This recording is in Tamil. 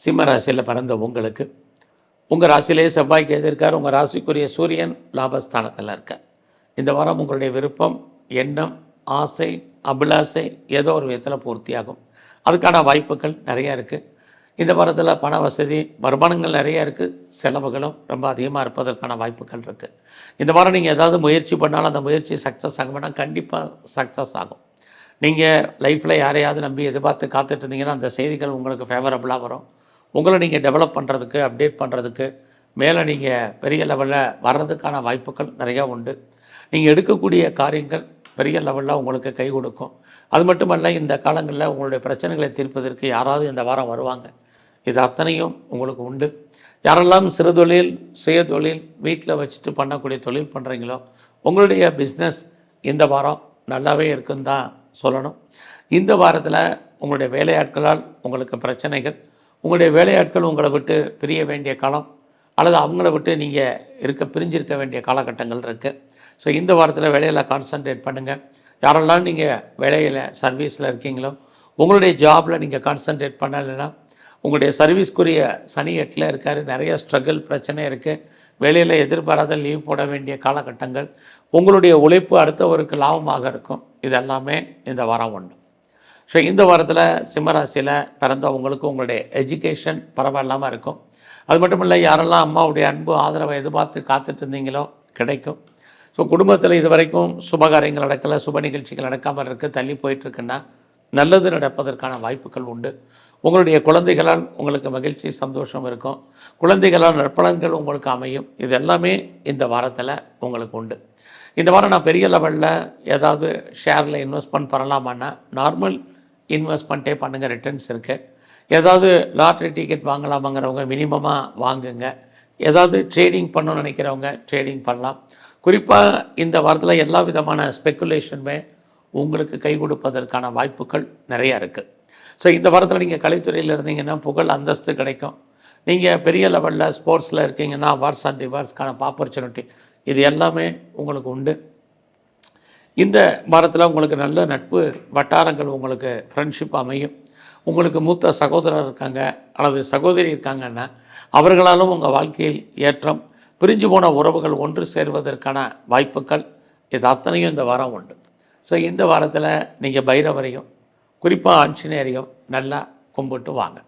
சிம்ம ராசியில் பிறந்த உங்களுக்கு. உங்கள் ராசியிலேயே செவ்வாய் கேது இருக்கார். உங்கள் ராசிக்குரிய சூரியன் லாபஸ்தானத்தில் இருக்கார். இந்த வாரம் உங்களுடைய விருப்பம் எண்ணம் ஆசை அபிலாசை ஏதோ ஒரு விதத்தில் பூர்த்தியாகும். அதுக்கான வாய்ப்புகள் நிறையா இருக்குது இந்த வாரத்தில் பண வசதி வருமானங்கள் நிறைய இருக்குது செலவுகளும் ரொம்ப அதிகமாக இருப்பதற்கான வாய்ப்புகள் இருக்குது இந்த வாரம் நீங்கள் ஏதாவது முயற்சி பண்ணாலும் அந்த முயற்சி சக்ஸஸ் ஆகும்னா கண்டிப்பாக சக்ஸஸ் ஆகும். நீங்கள் லைஃப்பில் யாரையாவது நம்பி எதிர்பார்த்து காத்துட்டு இருந்தீங்கன்னா அந்த செய்திகள் உங்களுக்கு ஃபேவரபுளாக வரும். உங்களை நீங்கள் டெவலப் பண்ணுறதுக்கு அப்டேட் பண்ணுறதுக்கு மேலே நீங்கள் பெரிய லெவலில் வர்றதுக்கான வாய்ப்புகள் நிறையா உண்டு. நீங்கள் எடுக்கக்கூடிய காரியங்கள் பெரிய லெவலில் உங்களுக்கு கை கொடுக்கும். அது மட்டுமல்ல இந்த காலங்களில் உங்களுடைய பிரச்சனைகளை தீர்ப்பதற்கு யாராவது இந்த வாரம் வருவாங்க. இது அத்தனையும் உங்களுக்கு உண்டு. யாரெல்லாம் சிறு தொழில் சுய தொழில் வீட்டில் வச்சுட்டு பண்ணக்கூடிய தொழில் பண்ணுறீங்களோ உங்களுடைய பிஸ்னஸ் இந்த வாரம் நல்லாவே இருக்குன்னு தான் சொல்லணும். இந்த வாரத்தில் உங்களுடைய வேலையாட்களால் உங்களுக்கு பிரச்சனைகள் உங்களுடைய வேலையாட்கள் உங்களை விட்டு பிரிய வேண்டிய காலம் அல்லது அவங்கள விட்டு நீங்கள் இருக்க பிரிஞ்சிருக்க வேண்டிய காலகட்டங்கள் இருக்குது ஸோ இந்த வாரத்தில் வேலையில் கான்சன்ட்ரேட் பண்ணுங்கள் யாரெல்லாம் நீங்கள் வேலையில் சர்வீஸில் இருக்கீங்களோ உங்களுடைய ஜாபில் நீங்கள் கான்சன்ட்ரேட் பண்ணலைன்னா உங்களுடைய சர்வீஸ்க்குரிய சனி எட்டில் இருக்கார். நிறைய ஸ்ட்ரகிள் பிரச்சனை இருக்குது வேலையில் எதிர்பாராத லீவ் போட வேண்டிய காலகட்டங்கள் உங்களுடைய உழைப்பு அடுத்தவருக்கு லாபமாக இருக்கும். இது எல்லாமே இந்த வாரம் ஒன்று ஸோ இந்த வாரத்தில் சிம்மராசியில் பிறந்தவங்களுக்கு உங்களுடைய எஜுகேஷன் பரவாயில்லாமல் இருக்கும். அது மட்டும் இல்லை யாரெல்லாம் அம்மாவுடைய அன்பு ஆதரவை எதிர்பார்த்து காத்துட்டு இருந்தீங்களோ கிடைக்கும். ஸோ குடும்பத்தில் இது வரைக்கும் சுபகாரியங்கள் நடக்கலை சுப நிகழ்ச்சிகள் நடக்காமல் இருக்குது தள்ளி போயிட்டுருக்குன்னா நல்லது நடப்பதற்கான வாய்ப்புகள் உண்டு. உங்களுடைய குழந்தைகளால் உங்களுக்கு மகிழ்ச்சி சந்தோஷம் இருக்கும். குழந்தைகளால் நற்பலன்கள் உங்களுக்கு அமையும். இது எல்லாமே இந்த வாரத்தில் உங்களுக்கு உண்டு. இந்த வாரம் நான் பெரிய லெவலில் ஏதாவது ஷேரில் இன்வெஸ்ட்மெண்ட் பண்ணலாமான்னா நார்மல் இன்வெஸ்ட்மெண்ட்டே பண்ணுங்கள் ரிட்டர்ன்ஸ் இருக்குது ஏதாவது லாட்ரி டிக்கெட் வாங்கலாமாங்கிறவங்க மினிமமாக வாங்குங்க. ஏதாவது ட்ரேடிங் பண்ணணும்னு நினைக்கிறவங்க ட்ரேடிங் பண்ணலாம். குறிப்பாக இந்த வாரத்தில் எல்லா விதமான ஸ்பெக்குலேஷனுமே உங்களுக்கு கை கொடுப்பதற்கான வாய்ப்புகள் நிறையா இருக்குது ஸோ இந்த வாரத்தில் நீங்கள் கலைத்துறையில் இருந்தீங்கன்னா புகழ் அந்தஸ்து கிடைக்கும். நீங்கள் பெரிய லெவலில் ஸ்போர்ட்ஸில் இருக்கீங்கன்னா வார்ஸ் அண்ட் ரிவார்ஸ்க்கான ஆப்பர்ச்சுனிட்டி இது எல்லாமே உங்களுக்கு உண்டு. இந்த வாரத்தில் உங்களுக்கு நல்ல நட்பு வட்டாரங்கள் உங்களுக்கு ஃப்ரெண்ட்ஷிப் அமையும். உங்களுக்கு மூத்த சகோதரர் இருக்காங்க அல்லது சகோதரி இருக்காங்கன்னா அவர்களாலும் உங்கள் வாழ்க்கையில் ஏற்றம் பிரிஞ்சு போன உறவுகள் ஒன்று சேர்வதற்கான வாய்ப்புகள் இது அத்தனையும் இந்த வாரம் உண்டு. ஸோ இந்த வாரத்தில் நீங்கள் பைரவரையும் குறிப்பாக ஆஞ்சநேயரையும் நல்லா கும்பிட்டு வாங்க.